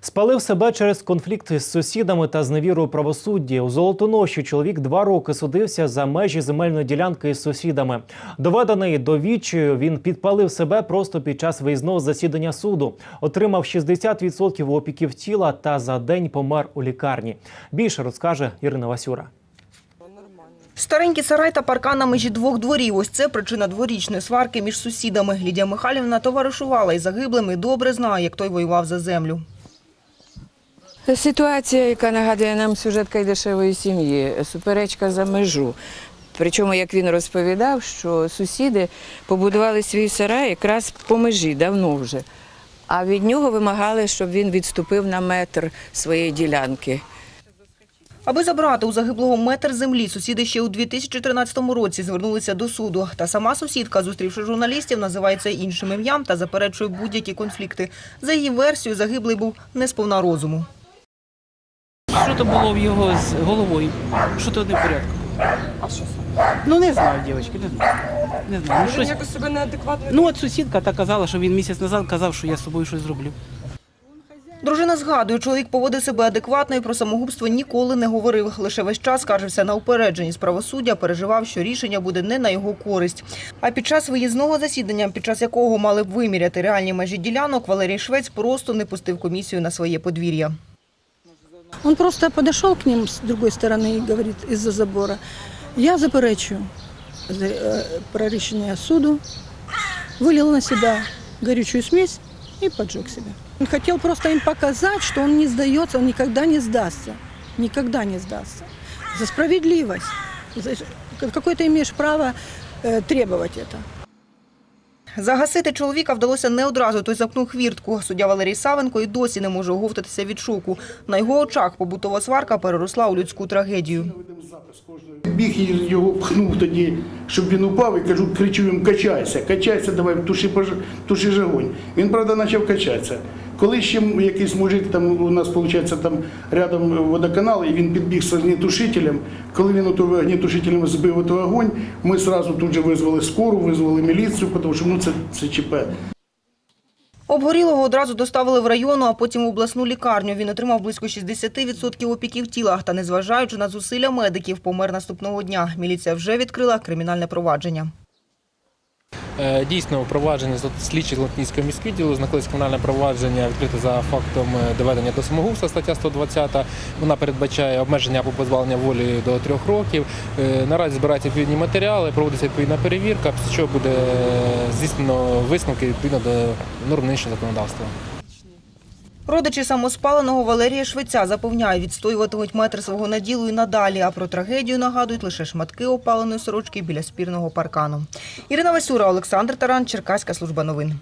Спалив себе через конфлікти з сусідами та зневіру у правосудді. У Золотоноші чоловік два роки судився за межі земельної ділянки із сусідами. Доведений до відчаю, він підпалив себе просто під час виїзного засідання суду. Отримав 60% опіків тіла та за день помер у лікарні. Більше розкаже Ірина Васюра. Старенький сарай та паркан на межі двох дворів. Ось це причина дворічної сварки між сусідами. Лідія Михайлівна товаришувала із загиблим і добре знає, як той воював за землю. Ситуація, яка нагадує нам сюжет Кайдашевої сім'ї, суперечка за межу. Причому, як він розповідав, що сусіди побудували свій сарай якраз по межі давно вже. А від нього вимагали, щоб він відступив на метр своєї ділянки. Аби забрати у загиблого метр землі, сусіди ще у 2013 році звернулися до суду. Та сама сусідка, зустрівши журналістів, називається іншим ім'ям та заперечує будь-які конфлікти. За її версією, загиблий був не сповна розуму. Що то було в його з головою? Що то не в порядку? А що Ну не знаю, дівчатки, не знаю. Не знаю. Ну, щось... якось себе неадекватно. ну от сусідка та казала, що він місяць назад казав, що я з собою щось зроблю. Дружина згадує, чоловік поводив себе адекватно і про самогубство ніколи не говорив. Лише весь час скаржився на упередженість правосуддя, переживав, що рішення буде не на його користь. А під час виїзного засідання, під час якого мали б виміряти реальні межі ділянок, Валерій Швець просто не пустив комісію на своє подвір'я. Он просто подошел к ним с другой стороны и говорит из-за забора, я заперечую за- э, про рішення суду, вылил на себя горючую смесь и поджег себя. Он хотел просто им показать, что он не сдается, он никогда не сдастся, никогда не сдастся. За справедливость. За- Какое ты имеешь право э, требовать это? Загасити чоловіка вдалося не одразу, той запнув хвіртку. Суддя Валерій Савенко і досі не може оговтатися від шоку. На його очах побутова сварка переросла у людську трагедію. Біг його пхнув тоді, щоб він упав, і кажу, кричу йому, качайся, качайся, давай, туши, туши жагонь. Він, правда, почав качатися. Коли ще якийсь мужик, там у нас, виходить, там рядом водоканал, і він підбіг з огнетушителем, коли він огнетушителем збив ото огонь, ми одразу тут же визвали скору, визвали міліцію, тому що ну, це, це ЧП. Обгорілого одразу доставили в району, а потім в обласну лікарню. Він отримав близько 60% опіків тіла. Та незважаючи на зусилля медиків, помер наступного дня. Міліція вже відкрила кримінальне провадження. Е, Дійсно, впровадження слідчих Латинського міськвідділу знаходиться кримінальне провадження відкрите за фактом е, доведення до самогубства, стаття 120. Вона передбачає обмеження або позбавлення волі до трьох років. Е, Наразі збираються відповідні матеріали, проводиться відповідна перевірка, після чого буде здійснено висновки відповідно до норм нинішнього законодавства. Родичі самоспаленого Валерія Швеця запевняють, відстоюватимуть метр свого наділу і надалі, а про трагедію нагадують лише шматки опаленої сорочки біля спірного паркану. Ірина Васюра, Олександр Таран, Черкаська служба новин.